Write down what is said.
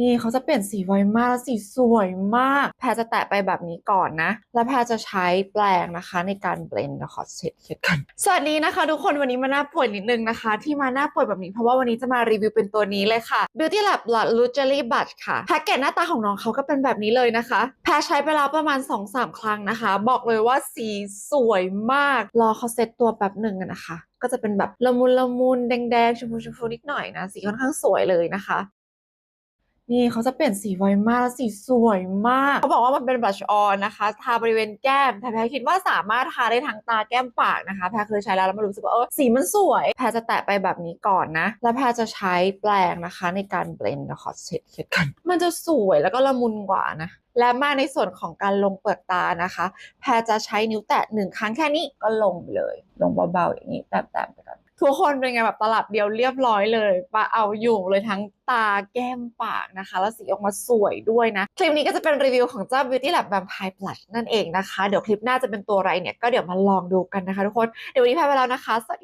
นี่เขาจะเปลี่ยนสีไวมากแล้วสีสวยมาก แพรจะแตะไปแบบนี้ก่อนนะ แล้วแพรจะใช้แปรงนะคะในการเบลนด์นะขอเช็ดเช็ดกัน สวัสดีนะคะ ทุกคนวันนี้มาหน้าป่วยนิดนึงนะคะ ที่มาหน้าป่วยแบบนี้เพราะว่าวันนี้จะมารีวิวเป็นตัวนี้เลยค่ะ Beauty Lab Blood l u j e r y Blush ค่ะ แพ็กเกจหน้าตาของน้องเขาก็เป็นแบบนี้เลยนะคะ แพรใช้ไปแล้วประมาณ 2-3 ครั้งนะคะ บอกเลยว่าสีสวยมาก รอเขาเซ็ตตัวแป๊บหนึ่งนะคะ ก็จะเป็นแบบละมุนละมุนแดงๆชมพูชมพูนิดหน่อยนะ สีค่อนข้างสวยเลยนะคะ นี่เขาจะเปลี่ยนสีไวมากแล้วสีสวยมาก เขาบอกว่ามันเป็นบลัชออนนะคะ ทาบริเวณแก้ม แต่แพรคิดว่าสามารถทาได้ทั้งตาแก้มปากนะคะ แพรเคยใช้แล้วแล้วมันรู้สึกว่าเออสีมันสวย แพรจะแตะไปแบบนี้ก่อนนะ แล้วแพรจะใช้แปรงนะคะในการเบลนด์ขอเช็ดเช็ดกัน มันจะสวยแล้วก็ละมุนกว่านะและมาในส่วนของการลงเปลือกตานะคะ แพรจะใช้นิ้วแตะหนึ่งครั้งแค่นี้ก็ลงเลย ลงเบาๆอย่างนี้แตะๆไปกัน ทุกคนเป็นไงแบบตลับเดียวเรียบร้อยเลยปาเอาอยู่เลยทั้งตาแก้มปากนะคะ แล้วสีออกมาสวยด้วยนะ คลิปนี้ก็จะเป็นรีวิวของเจ้า Beauty Lab Vampire Blush นั่นเองนะคะ เดี๋ยวคลิปหน้าจะเป็นตัวอะไรเนี่ย ก็เดี๋ยวมาลองดูกันนะคะทุกคน เดี๋ยววันนี้พาไปแล้วนะคะ สวัสดี